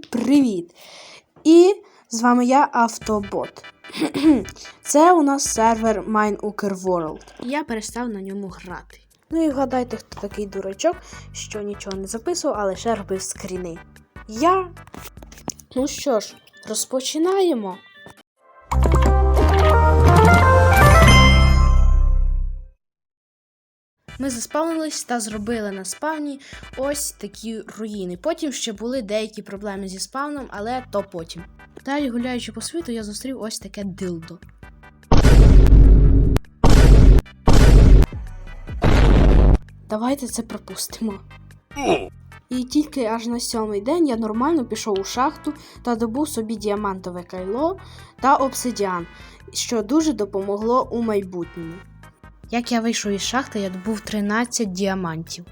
Всім привіт! І з вами я Автобот. Це у нас сервер MineUkerWorld. Я перестав на ньому грати. Ну і вгадайте, хто такий дурачок, що нічого не записував, а лише робив скріни. Я. Ну що ж, розпочинаємо. Ми заспавнились та зробили на спавні ось такі руїни. Потім ще були деякі проблеми зі спавном, але то потім. Далі, гуляючи по світу, я зустрів ось таке дилдо. Давайте це пропустимо. І тільки аж на сьомий день я нормально пішов у шахту та добув собі діамантове кайло та обсидіан, що дуже допомогло у майбутньому. Як я вийшов із шахти, я добув 13 діамантів.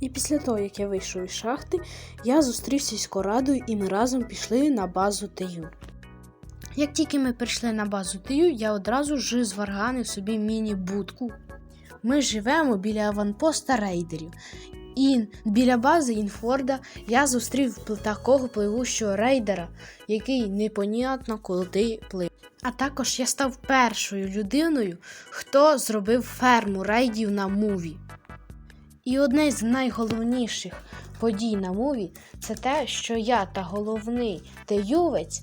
І після того, як я вийшов із шахти, я зустрівся з Корадою і ми разом пішли на базу ТЮ. Як тільки ми прийшли на базу ТЮ, я одразу ж зварганив собі міні-будку. Ми живемо біля аванпоста рейдерів. І біля бази Інфорда я зустрів такого пливущого рейдера, який непонятно куди плив. А також я став першою людиною, хто зробив ферму рейдів на муві. І одне з найголовніших подій на муві це те, що я та головний теювець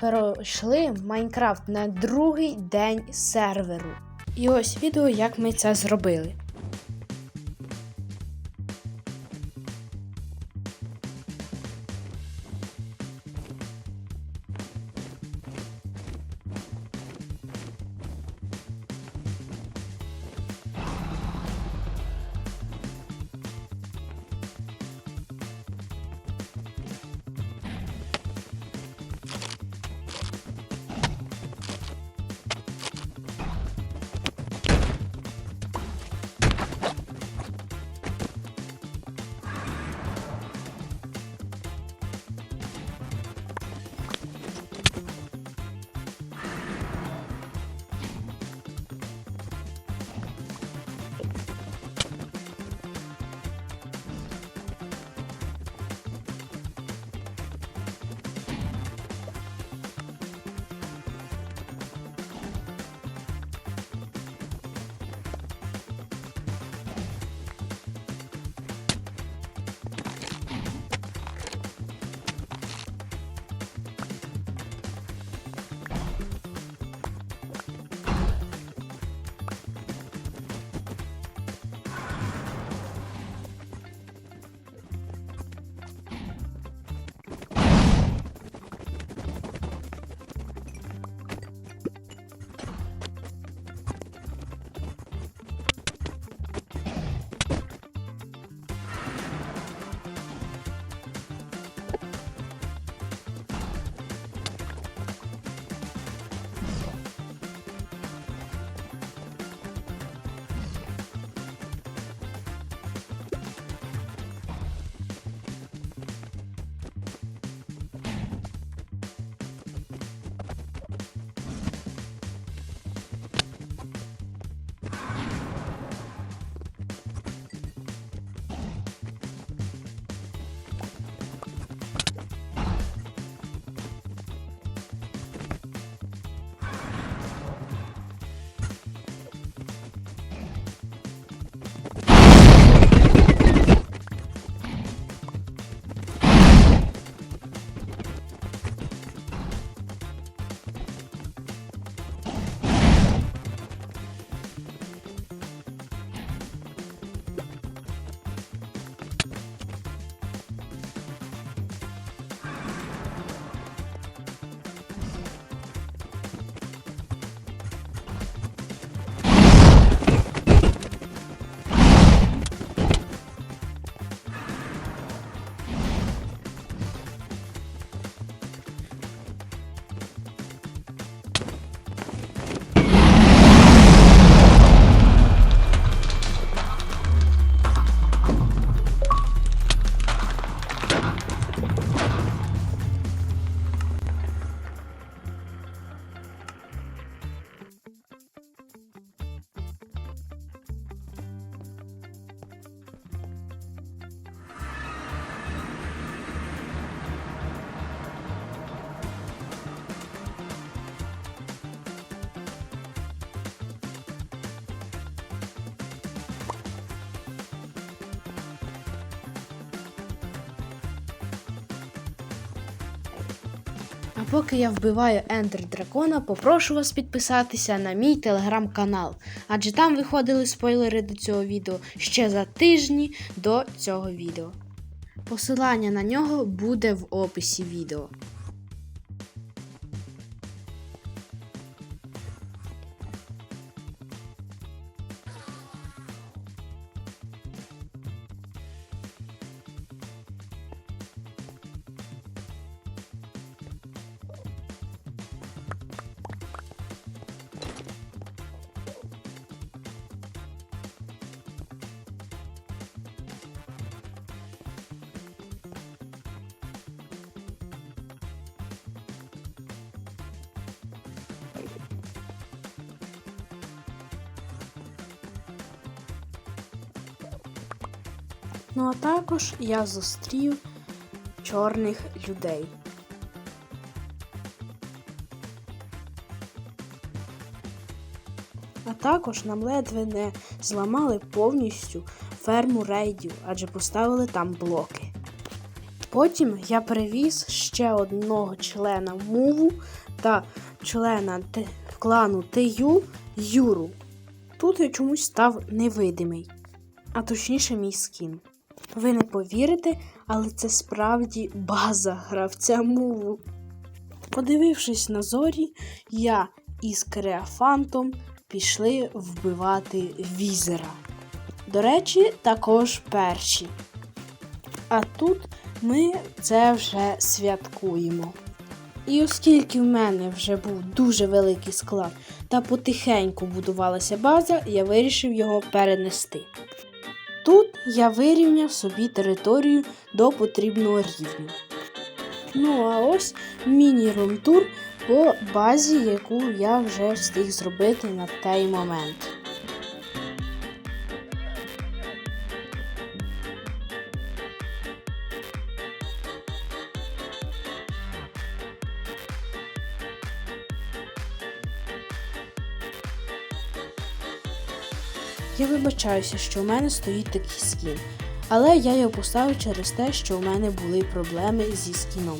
пройшли Майнкрафт на другий день серверу. І ось відео, як ми це зробили. А поки я вбиваю Ендер Дракона, попрошу вас підписатися на мій телеграм-канал, адже там виходили спойлери до цього відео ще за тижні до цього відео. Посилання на нього буде в описі відео. Ну а також я зустрів чорних людей. А також нам ледве не зламали повністю ферму рейдів, адже поставили там блоки. Потім я привіз ще одного члена муву та члена клану ТЮ Юру. Тут я чомусь став невидимий, а точніше мій скін. Ви не повірите, але це справді база гравця муву. Подивившись на зорі, я із Креафантом пішли вбивати візера. До речі, також перші. А тут ми це вже святкуємо. І оскільки в мене вже був дуже великий склад та потихеньку будувалася база, я вирішив його перенести. Тут я вирівняв собі територію до потрібного рівня. Ну а ось міні-румтур по базі, яку я вже встиг зробити на той момент. Я вибачаюся, що у мене стоїть такий скін, але я його поставив через те, що у мене були проблеми зі скіном.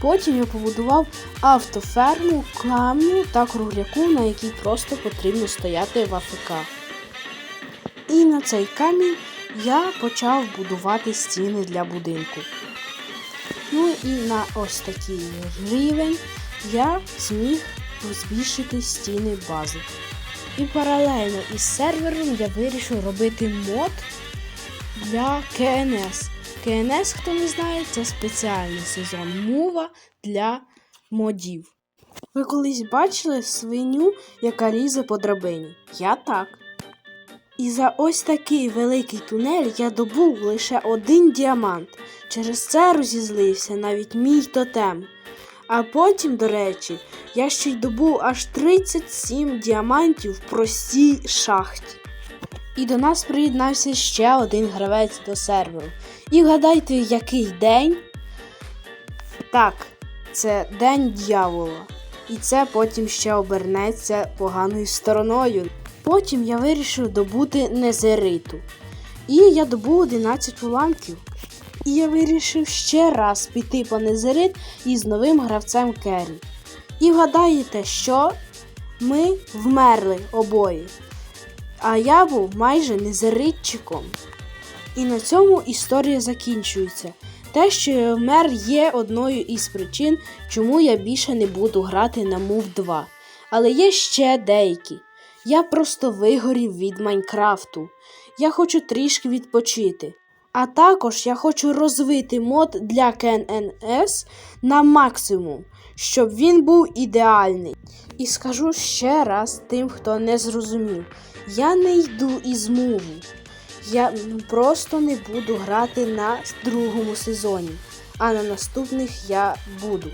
Потім я побудував автоферму, камню та кругляку, на якій просто потрібно стояти в АФК. І на цей камінь я почав будувати стіни для будинку. Ну і на ось такий рівень я зміг збільшити стіни бази. І паралельно із сервером я вирішив робити мод для КНС. КНС, хто не знає, це спеціальний сезон мува для модів. Ви колись бачили свиню, яка різе по драбині? Я так. І за ось такий великий тунель я добув лише один діамант. Через це розізлився навіть мій тотем. А потім, до речі, я ще й добув аж 37 діамантів в простій шахті. І до нас приєднався ще один гравець до серверу. І вгадайте, який день? Так, це День дьявола. І це потім ще обернеться поганою стороною. Потім я вирішив добути незериту. І я добув 11 уламків. І я вирішив ще раз піти по незерит із новим гравцем Керрі. І вгадаєте, що ми вмерли обоє. А я був майже незеритчиком. І на цьому історія закінчується. Те, що я вмер, є одною із причин, чому я більше не буду грати на Move 2. Але є ще деякі. Я просто вигорів від Майнкрафту. Я хочу трішки відпочити. А також я хочу розвити мод для КННС на максимум, щоб він був ідеальний. І скажу ще раз тим, хто не зрозумів: я не йду із муву. Я просто не буду грати на другому сезоні, а на наступних я буду.